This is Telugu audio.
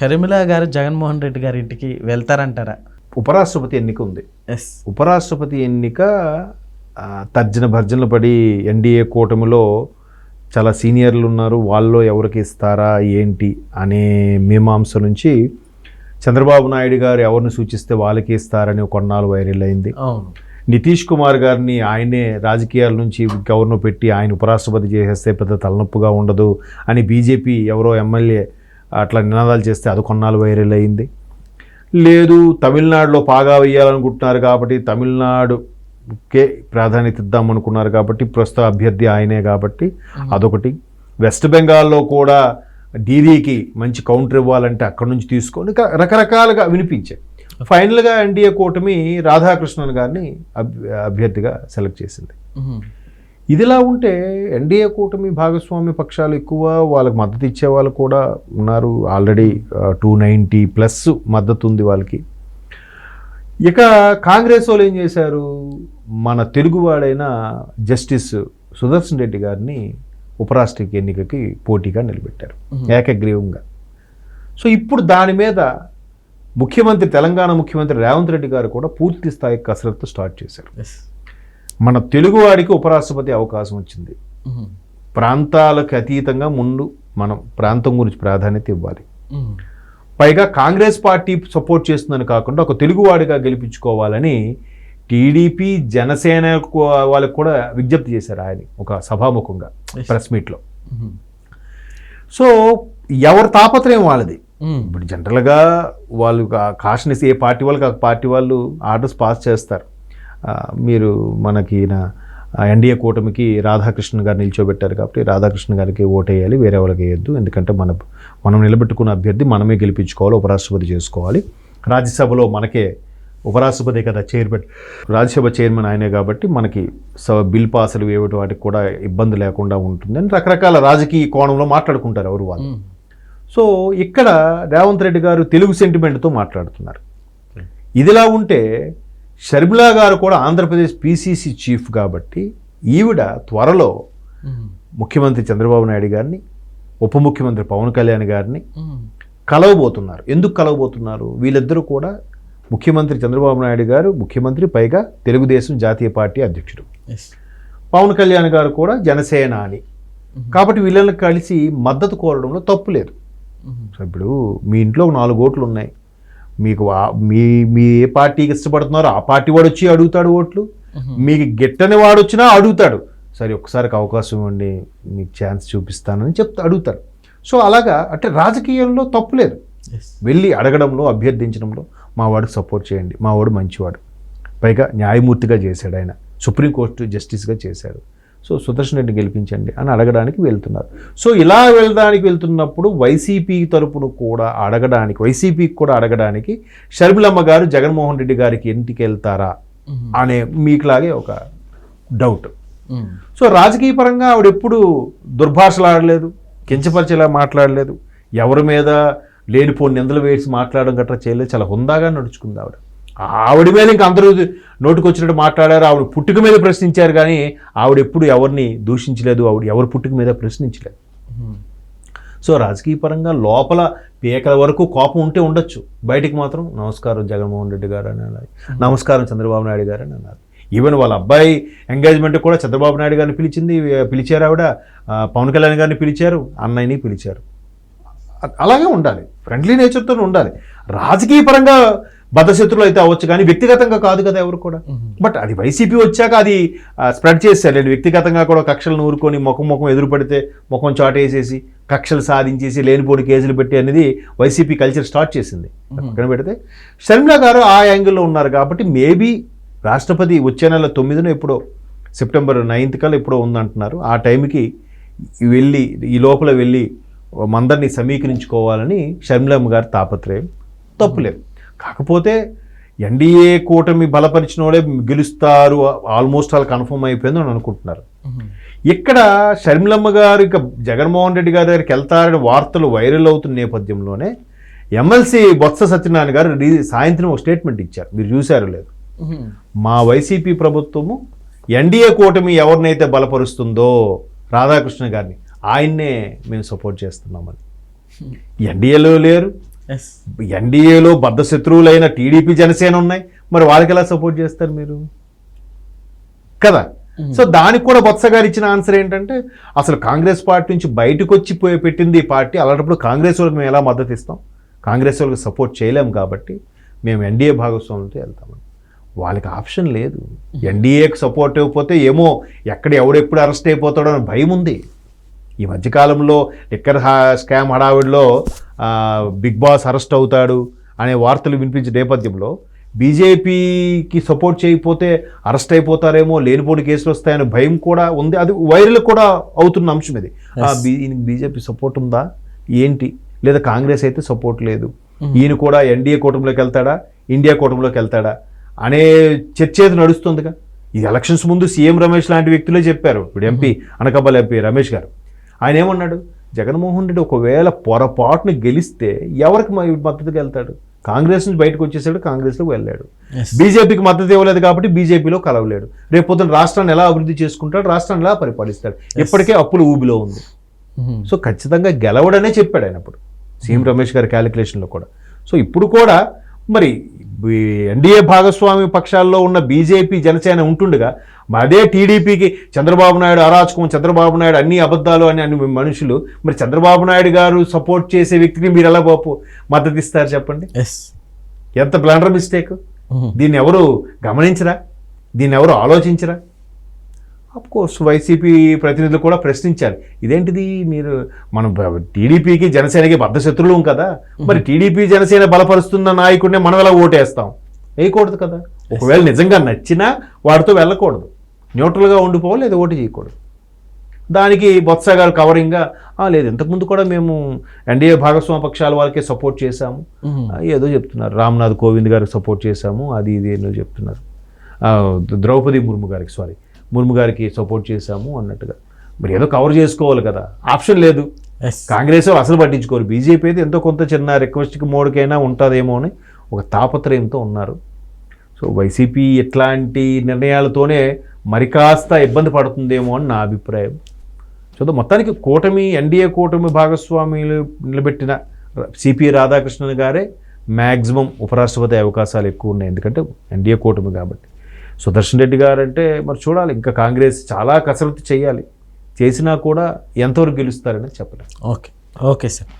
షర్మిల గారు జగన్మోహన్ రెడ్డి గారి ఇంటికి వెళ్తారంటారా? ఉపరాష్ట్రపతి ఎన్నిక ఉంది. ఎస్. ఉపరాష్ట్రపతి ఎన్నిక తర్జన భర్జనలు పడి ఎన్డీఏ కూటమిలో చాలా సీనియర్లు ఉన్నారు. వాళ్ళలో ఎవరికి ఇస్తారా ఏంటి అనే మీమాంస నుంచి చంద్రబాబు నాయుడు గారు ఎవరిని సూచిస్తే వాళ్ళకి ఇస్తారని కొన్నాళ్ళు వైరల్ అయింది. అవును. నితీష్ కుమార్ గారిని ఆయనే రాజకీయాల నుంచి గవర్నర్ పెట్టి ఆయన ఉపరాష్ట్రపతి చేసేస్తే పెద్ద తలనొప్పుగా ఉండదు అని బీజేపీ ఎవరో ఎమ్మెల్యే అట్లా నినాదాలు చేస్తే అది కొన్నాళ్ళు వైరల్ అయింది. లేదు తమిళనాడులో పాగా వేయాలనుకుంటున్నారు కాబట్టి తమిళనాడుకే ప్రాధాన్యత ఇద్దాం అనుకున్నారు కాబట్టి ప్రస్తుత అభ్యర్థి ఆయనే కాబట్టి అదొకటి. వెస్ట్ బెంగాల్లో కూడా డీడీకి మంచి కౌంటర్ ఇవ్వాలంటే అక్కడి నుంచి తీసుకొని రకరకాలుగా వినిపించాయి. ఫైనల్గా ఎన్డీఏ కూటమి రాధాకృష్ణన్ గారిని అభ్- అభ్యర్థిగా సెలెక్ట్ చేసింది. ఇదిలా ఉంటే ఎన్డీఏ కూటమి భాగస్వామ్య పక్షాలు ఎక్కువ వాళ్ళకి మద్దతు ఇచ్చే వాళ్ళు కూడా ఉన్నారు. ఆల్రెడీ టూ నైంటీ ప్లస్ మద్దతు ఉంది వాళ్ళకి. ఇక కాంగ్రెస్ వాళ్ళు ఏం చేశారు? మన తెలుగువాడైన జస్టిస్ సుదర్శన్ రెడ్డి గారిని ఉపరాష్ట్రపతి ఎన్నికకి పోటీగా నిలబెట్టారు. ఏకగ్రీవంగా. సో ఇప్పుడు దాని మీద ముఖ్యమంత్రి తెలంగాణ ముఖ్యమంత్రి రేవంత్ రెడ్డి గారు కూడా పూర్తి స్థాయి కసరత్తు స్టార్ట్ చేశారు. మన తెలుగువాడికి ఉపరాష్ట్రపతి అవకాశం వచ్చింది. ప్రాంతాలకు అతీతంగా ముందు మనం ప్రాంతం గురించి ప్రాధాన్యత ఇవ్వాలి. పైగా కాంగ్రెస్ పార్టీ సపోర్ట్ చేస్తుందని కాకుండా ఒక తెలుగువాడిగా గెలిపించుకోవాలని టీడీపీ జనసేన వాళ్ళకు కూడా విజ్ఞప్తి చేశారు ఆయన ఒక సభాముఖంగా. ప్రెస్ మీట్లో. సో ఎవరి తాపత్రయం వాళ్ళది. ఇప్పుడు జనరల్గా వాళ్ళు కాషనెస్ ఏ పార్టీ వాళ్ళకి ఆ పార్టీ వాళ్ళు ఆర్డర్స్ పాస్ చేస్తారు మీరు మనకి నా ఎన్డీఏ కూటమికి రాధాకృష్ణ గారు నిల్చోబెట్టారు కాబట్టి రాధాకృష్ణ గారికి ఓటేయాలి వేరే వాళ్ళకి వేయద్దు. ఎందుకంటే మన మనం నిలబెట్టుకున్న అభ్యర్థి మనమే గెలిపించుకోవాలి ఉపరాష్ట్రపతి చేసుకోవాలి. రాజ్యసభలో మనకే ఉపరాష్ట్రపతి కదా చైర్మన్ రాజ్యసభ చైర్మన్ ఆయనే కాబట్టి మనకి బిల్ పాసులు వేయటం వాటికి కూడా ఇబ్బంది లేకుండా ఉంటుంది అని రకరకాల రాజకీయ కోణంలో మాట్లాడుకుంటారు ఎవరు వాళ్ళు. సో ఇక్కడ రేవంత్ రెడ్డి గారు తెలుగు సెంటిమెంట్తో మాట్లాడుతున్నారు. ఇదిలా ఉంటే షర్మిలా గారు కూడా ఆంధ్రప్రదేశ్ పీసీసీ చీఫ్ కాబట్టి ఈవిడ త్వరలో. ముఖ్యమంత్రి చంద్రబాబు నాయుడు గారిని ఉప ముఖ్యమంత్రి పవన్ కళ్యాణ్ గారిని. కలవబోతున్నారు ఎందుకు కలవబోతున్నారు వీళ్ళిద్దరూ కూడా ముఖ్యమంత్రి చంద్రబాబు నాయుడు గారు ముఖ్యమంత్రి పైగా తెలుగుదేశం జాతీయ పార్టీ అధ్యక్షుడు పవన్ కళ్యాణ్ గారు కూడా జనసేన అని. కాబట్టి వీళ్ళని కలిసి మద్దతు కోరడంలో తప్పు లేదు ఇప్పుడు మీ ఇంట్లో నాలుగు ఓట్లు ఉన్నాయి మీకు మీ మీ ఏ పార్టీకి ఇష్టపడుతున్నారో ఆ పార్టీ వాడు వచ్చి అడుగుతాడు ఓట్లు. మీకు గిట్టని వాడు వచ్చినా అడుగుతాడు. సరే ఒక్కసారికి అవకాశం ఇవ్వండి మీకు ఛాన్స్ చూపిస్తానని చెప్తా అడుగుతారు సో అలాగా అంటే రాజకీయంలో తప్పు లేదు. వెళ్ళి అడగడంలో అభ్యర్థించడంలో మా వాడికి సపోర్ట్ చేయండి. మా వాడు మంచివాడు. పైగా న్యాయమూర్తిగా చేశాడు ఆయన. సుప్రీంకోర్టు జస్టిస్గా చేశాడు. సో సుదర్శన్ రెడ్డి గెలిపించండి అని అడగడానికి వెళ్తున్నారు సో ఇలా వెళ్ళడానికి వెళ్తున్నప్పుడు వైసీపీ తరపున కూడా అడగడానికి వైసీపీకి కూడా అడగడానికి షర్మిలమ్మ గారు జగన్మోహన్ రెడ్డి గారికి ఇంటికి వెళ్తారా. అనే మీకులాగే ఒక డౌట్. సో రాజకీయ పరంగా ఆవిడ ఎప్పుడు దుర్భాషలు ఆడలేదు కించపరిచేలా మాట్లాడలేదు ఎవరి మీద లేనిపోని నిందలు వేసి మాట్లాడడం గట్రా చేయలేదు చాలా హుందాగా నడుచుకుంది ఆవిడ ఆవిడ మీద ఇంకా అందరూ నోటుకొచ్చినట్టు మాట్లాడారు ఆవిడ పుట్టుక మీద ప్రశ్నించారు కానీ ఆవిడ ఎప్పుడు ఎవరిని దూషించలేదు ఆవిడ ఎవరి పుట్టుక మీద ప్రశ్నించలేదు. సో రాజకీయ పరంగా లోపల పీకల వరకు కోపం ఉంటే ఉండొచ్చు. బయటికి మాత్రం నమస్కారం జగన్మోహన్ రెడ్డి గారు అని అన్నారు. నమస్కారం చంద్రబాబు నాయుడు గారు అని అన్నారు. ఈవెన్ వాళ్ళ అబ్బాయి ఎంగేజ్మెంట్ కూడా చంద్రబాబు నాయుడు గారిని పిలిచింది పిలిచారు ఆవిడ. పవన్ కళ్యాణ్ గారిని పిలిచారు అన్నయ్యని పిలిచారు. అలాగే ఉండాలి. ఫ్రెండ్లీ నేచర్తో ఉండాలి. రాజకీయ పరంగా బద్ధశత్రులు అయితే అవ్వచ్చు కానీ వ్యక్తిగతంగా కాదు కదా ఎవరు కూడా. బట్ అది వైసీపీ వచ్చాక అది స్ప్రెడ్ చేశారు వ్యక్తిగతంగా కూడా కక్షలు నూరుకొని ముఖం ముఖం ఎదురు పడితే ముఖం చాటేసేసి కక్షలు సాధించేసి లేనిపోని కేసులు పెట్టి అనేది వైసీపీ కల్చర్ స్టార్ట్ చేసింది. పక్కన పెడితే షర్మిల గారు ఆ యాంగిల్లో ఉన్నారు కాబట్టి మేబీ రాష్ట్రపతి వచ్చే నెల తొమ్మిదిన ఎప్పుడో సెప్టెంబర్ నైన్త్ కల్లా ఎప్పుడో ఉందంటున్నారు. ఆ టైంకి వెళ్ళి ఈ లోపల వెళ్ళి మందరిని సమీకరించుకోవాలని షర్మిలమ్మ గారి తాపత్రయం. తప్పులేదు కాకపోతే ఎన్డీఏ కూటమి బలపరిచిన వాళ్ళే గెలుస్తారు ఆల్మోస్ట్ ఆల్ కన్ఫర్మ్ అయిపోయింది అని అనుకుంటున్నారు. ఇక్కడ షర్మిలమ్మ గారు ఇక జగన్మోహన్ రెడ్డి గారి దగ్గరికి వెళ్తారని వార్తలు వైరల్ అవుతున్న నేపథ్యంలోనే ఎమ్మెల్సీ బొత్స సత్యనారాయణ గారు సాయంత్రం ఒక స్టేట్మెంట్ ఇచ్చారు. మీరు చూశారు లేదు. మా వైసీపీ ప్రభుత్వము ఎన్డీఏ కూటమి ఎవరినైతే బలపరుస్తుందో రాధాకృష్ణ గారిని ఆయన్నే మేము సపోర్ట్ చేస్తున్నామని. ఎన్డీఏలో లేరు ఎన్డీఏలో బద్ధ శత్రువులైన టీడీపీ జనసేన ఉన్నాయి. మరి వాళ్ళకి ఎలా సపోర్ట్ చేస్తారు మీరు? కదా? సో దానికి కూడా బొత్స గారు ఇచ్చిన ఆన్సర్ ఏంటంటే అసలు కాంగ్రెస్ పార్టీ నుంచి బయటకు వచ్చి పోయి పెట్టింది ఈ పార్టీ. అలాంటప్పుడు కాంగ్రెస్ వాళ్ళకి మేము ఎలా మద్దతు ఇస్తాం? కాంగ్రెస్ వాళ్ళకి సపోర్ట్ చేయలేం కాబట్టి మేము ఎన్డీఏ భాగస్వాములతో వెళ్తామని వాళ్ళకి ఆప్షన్ లేదు. ఎన్డీఏకి సపోర్ట్ ఇవ్వకపోతే ఏమో ఎక్కడ ఎవడెప్పుడు అరెస్ట్ అయిపోతాడో అని భయం ఉంది. ఈ మధ్యకాలంలో లిక్కర్ హా స్కామ్ హడావిడిలో బిగ్ బాస్ అరెస్ట్ అవుతాడు అనే వార్తలు వినిపించే నేపథ్యంలో బీజేపీకి సపోర్ట్ చేయకపోతే అరెస్ట్ అయిపోతారేమో లేనిపోని కేసులు వస్తాయనే భయం కూడా ఉంది. అది వైరల్ కూడా అవుతున్న అంశం ఇది. బీజేపీ సపోర్ట్ ఉందా? ఏంటి? లేదా కాంగ్రెస్ అయితే సపోర్ట్ లేదు. ఈయన కూడా ఎన్డీఏ కూటమిలోకి వెళ్తాడా? ఇండియా కూటమిలోకి వెళ్తాడా? అనే చర్చ ఏదో నడుస్తుందిగా. ఇది ఎలక్షన్స్ ముందు సీఎం రమేష్ లాంటి వ్యక్తులే చెప్పారు. ఇప్పుడు ఎంపీ అనకాపల్లి ఎంపీ రమేష్ గారు. ఆయన ఏమన్నాడు జగన్మోహన్ రెడ్డి ఒకవేళ పొరపాటును గెలిస్తే ఎవరికి మ- మద్దతుగా వెళ్తాడు? కాంగ్రెస్ నుంచి బయటకు వచ్చేసాడు కాంగ్రెస్లోకి వెళ్ళాడు. బీజేపీకి మద్దతు ఇవ్వలేదు కాబట్టి బీజేపీలో కలవలేడు. రేపు పొద్దున రాష్ట్రాన్ని ఎలా అభివృద్ధి చేసుకుంటాడు రాష్ట్రాన్ని ఎలా పరిపాలిస్తాడు? ఇప్పటికే అప్పులు ఊబిలో ఉంది. సో ఖచ్చితంగా గెలవడనే చెప్పాడు ఆయన అప్పుడు. సీఎం రమేష్ గారి క్యాలిక్యులేషన్లో కూడా. సో ఇప్పుడు కూడా మరి ఎన్డీఏ భాగస్వామి పక్షాల్లో ఉన్న బీజేపీ జనసేన ఉంటుండగా మరి అదే టీడీపీకి చంద్రబాబు నాయుడు అరాచకం చంద్రబాబు నాయుడు అన్ని అబద్ధాలు అని అన్ని మనుషులు మరి చంద్రబాబు నాయుడు గారు సపోర్ట్ చేసే వ్యక్తికి మీరు ఎలా బాపు మద్దతు ఇస్తారు చెప్పండి? ఎస్ ఎంత బ్లండర్ మిస్టేక్ దీన్ని ఎవరు గమనించరా? దీన్ని ఎవరు ఆలోచించరా? కోర్స్ వైసీపీ ప్రతినిధులు కూడా ప్రశ్నించారు. ఇదేంటిది? మీరు మనం టీడీపీకి జనసేనకి బద్ద శత్రువులం కదా. మరి టీడీపీ జనసేన బలపరుస్తున్న నాయకుడిని మనం ఎలా ఓటేస్తాం? వేయకూడదు కదా. ఒకవేళ నిజంగా నచ్చినా వాడితో వెళ్ళకూడదు. న్యూట్రల్గా ఉండిపోవాలి లేదా ఓటు చేయకూడదు. దానికి బొత్స గారు కవరింగ్గా "ఆ, లేదు ఇంతకుముందు కూడా మేము ఎన్డీఏ భాగస్వామ్య పక్షాల వాళ్ళకే సపోర్ట్ చేశాము. ఏదో చెప్తున్నారు. రామ్నాథ్ కోవింద్ గారికి సపోర్ట్ చేశాము అది ఇది ఏదో చెప్తున్నారు. ద్రౌపది ముర్ము గారికి సారీ. ముర్ము గారికి సపోర్ట్ చేశాము అన్నట్టుగా. మరి ఏదో కవర్ చేసుకోవాలి కదా. ఆప్షన్ లేదు. కాంగ్రెస్ అసలు పట్టించుకోరు. బీజేపీ అయితే ఎంతో కొంత చిన్న రిక్వెస్ట్కి మోడుకైనా ఉంటుందేమో అని ఒక తాపత్రయంతో ఉన్నారు. సో వైసీపీ ఇట్లాంటి నిర్ణయాలతోనే మరి కాస్త ఇబ్బంది పడుతుందేమో అని నా అభిప్రాయం. చూద్దాం. మొత్తానికి కూటమి ఎన్డీఏ కూటమి భాగస్వామ్యులు నిలబెట్టిన సిపి రాధాకృష్ణన్ గారే మ్యాక్సిమం ఉపరాష్ట్రపతి అవకాశాలు ఎక్కువ ఉన్నాయి. ఎందుకంటే ఎన్డీఏ కూటమి కాబట్టి. సుదర్శన్ రెడ్డి గారు అంటే మరి చూడాలి. ఇంకా కాంగ్రెస్ చాలా కసరత్తు చేయాలి. చేసినా కూడా ఎంతవరకు గెలుస్తారని చెప్పలేం. ఓకే. Okay sir.